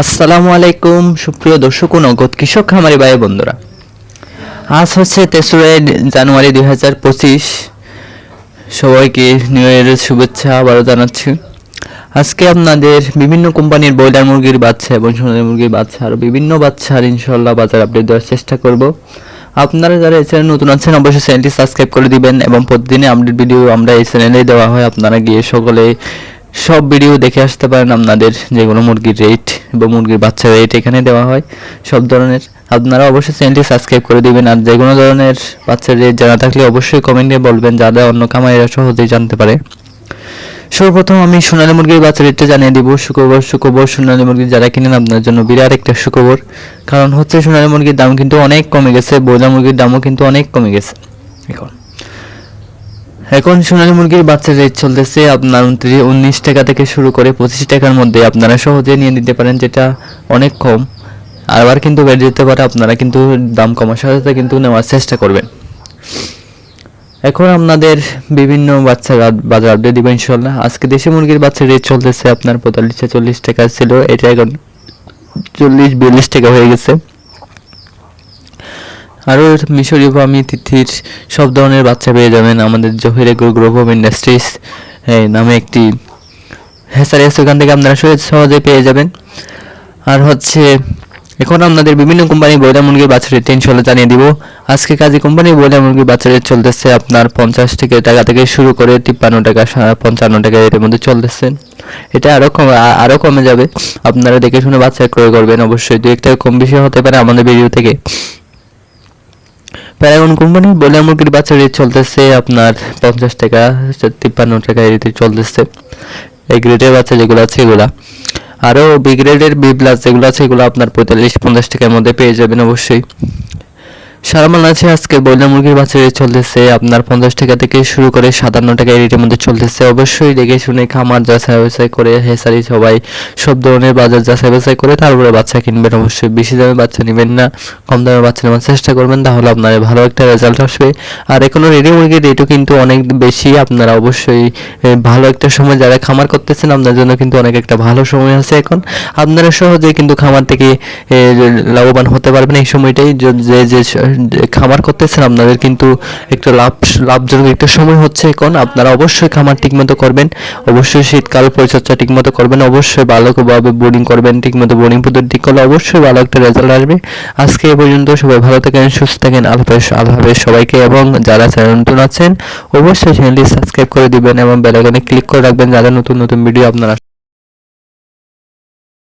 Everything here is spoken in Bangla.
আসসালামু আলাইকুম, সুপ্রিয় দর্শক ও নগদ কৃষক, খামারি ভাই বন্ধুরা। আজ হচ্ছে তেসরা জানুয়ারি দুই হাজার পঁচিশ। সবাইকে নিউ ইয়ারের শুভেচ্ছা আবারও জানাচ্ছি। আজকে আপনাদের বিভিন্ন কোম্পানির ব্রয়লার মুরগির বাচ্চা এবং সোনালী মুরগির বাচ্চা আরও বিভিন্ন বাচ্চার ইনশাল্লাহ বাজার আপডেট দেওয়ার চেষ্টা করব। আপনারা যারা এই চ্যানেল নতুন আছেন, অবশ্যই চ্যানেলটি সাবস্ক্রাইব করে দিবেন এবং প্রতিদিনই আপডেট ভিডিও আমরা এই চ্যানেলেই দেওয়া হয়। আপনারা গিয়ে সকলে সব ভিডিও দেখে আসতে পারেন আপনাদের যেগুলো মুরগির রেট বা মুরগির বাচ্চার রেট এখানে দেওয়া হয়। সব ধরনের আপনারা অবশ্যই চ্যানেলটি সাবস্ক্রাইব করে দিবেন আর যে কোনো ধরনের বাচ্চার রেট জানা থাকলে অবশ্যই কমেন্টে বলবেন যাতে অন্য খামারিরা সহজেই জানতে পারে। সর্বপ্রথম আমি সোনালী মুরগির বাচ্চা রেটটা জানিয়ে দিব। সুখবর সুখবর, সোনালী মুরগি যারা কিনেন আপনার জন্য বিরাট একটা সুখবর। কারণ হচ্ছে সোনালী মুরগির দাম কিন্তু অনেক কমে গেছে ব্রয়লার মুরগির দামও কিন্তু অনেক কমে গেছে। এখন এখন সোনালী মুরগির বাচ্চার রেট চলতেছে আপনার উনত্রিশ, উনিশ টাকা থেকে শুরু করে পঁচিশ টাকার মধ্যে। আপনারা সহজে নিয়ে নিতে পারেন, যেটা অনেক কম। আবার কিন্তু বেড়ে যেতে পারে, আপনারা কিন্তু দাম কমার সাথে সাথে কিন্তু নেওয়ার চেষ্টা করবেন। এখন আপনাদের বিভিন্ন বাচ্চার বাজার আপডেট দিব ইনশাল্লাহ আজকে দেশি মুরগির বাচ্চার রেট চলতেছে আপনার পঁয়তাল্লিশ চল্লিশ টাকা ছিল, এটা এখন চল্লিশ, বিয়াল্লিশ টাকা হয়ে গেছে। আরও মিশরীয় ফার্মি তিথির সব ধরনের বাচ্চা পেয়ে যাবেন আমাদের জহির এগ্রো অফ ইন্ডাস্ট্রিজ নামে একটি হ্যাসারি আছে ওখান থেকে আপনারা সহজ- সহজে পেয়ে যাবেন। আর হচ্ছে, এখন আপনাদের বিভিন্ন কোম্পানি ব্রয়লার মুরগির বাচ্চা রেট ইনশাল্লাহ জানিয়ে দিব। আজকে কাজে কোম্পানি ব্রয়লার মুরগির রেট চলতেছে আপনার পঞ্চাশ থেকে টাকা থেকে শুরু করে তিপ্পান্ন টাকা পঞ্চান্ন টাকা এর মধ্যে চলতেছে। এটা আরও কম আরও কমে যাবে। আপনারা দেখে শুনে বাচ্চা ক্রয় করবেন। অবশ্যই দু একটা কম বেশি হতে পারে আমাদের ভিডিও থেকে। প্যারাগন কোম্পানি বলে মুরগির বাচ্চা রেট চলতেছে আপনার পঞ্চাশ টাকা, তিপ্পান্ন টাকা রেটে চলতেছে। এই গ্রেডের বাচ্চা যেগুলো আছে এগুলা। আরও বি গ্রেডের বি প্লাস যেগুলো আছে এগুলো আপনার পঁয়তাল্লিশ, পঞ্চাশ টাকার মধ্যে পেয়ে যাবেন অবশ্যই। সারা আছে আজকে ব্রয়লার মুরগির রেট চলতেছে। আপনার পঞ্চাশ টাকা থেকে শুরু করে সাতান্ন টাকা রেটের মধ্যে চলতেছে। অবশ্যই দেখে শুনে খামার যাচাই বাছাই করে হেসারি সবাই সব ধরনের বাজার যাচাই বাছাই করে তারপরে বাচ্চা কিনবেন। অবশ্যই বেশি দামে বাচ্চা নেবেন না, কম দামে বাচ্চা নেওয়ার চেষ্টা করবেন, তাহলে আপনার ভালো একটা রেজাল্ট আসবে। আর এখনও রেডি মুরগির রেটও কিন্তু অনেক বেশি। আপনারা অবশ্যই ভালো একটা সময় যারা খামার করতেছেন আপনার জন্য কিন্তু অনেক একটা ভালো সময় আছে এখন। আপনারা সহজে কিন্তু খামার থেকে লাভবান হতে পারবেন এই সময়টাই। যে যে খামার করতেছেন, আপনাদের কিন্তু একটা লাভ, লাভজনক একটা সময় হচ্ছে এখন। আপনারা অবশ্যই খামার ঠিকমতো করবেন, অবশ্যই শীতকাল পরিচর্যা ঠিকমতো করবেন, অবশ্যই ভালোভাবে বোর্ডিং করবেন ঠিকমতো বোর্ডিং পদ্ধতি ঠিক করলে অবশ্যই ভালো একটা রেজাল্ট আসবে। আজকে এ পর্যন্ত, সবাই ভালো থাকেন, সুস্থ থাকেন, আল্লাহ হাফেজ, আল্লাহ সবাইকে, এবং যারা চ্যানেল নতুন আছেন, অবশ্যই চ্যানেলটি সাবস্ক্রাইব করে দিবেন, এবং বেল আইকনে ক্লিক করে রাখবেন যারা নতুন নতুন ভিডিও আপনারা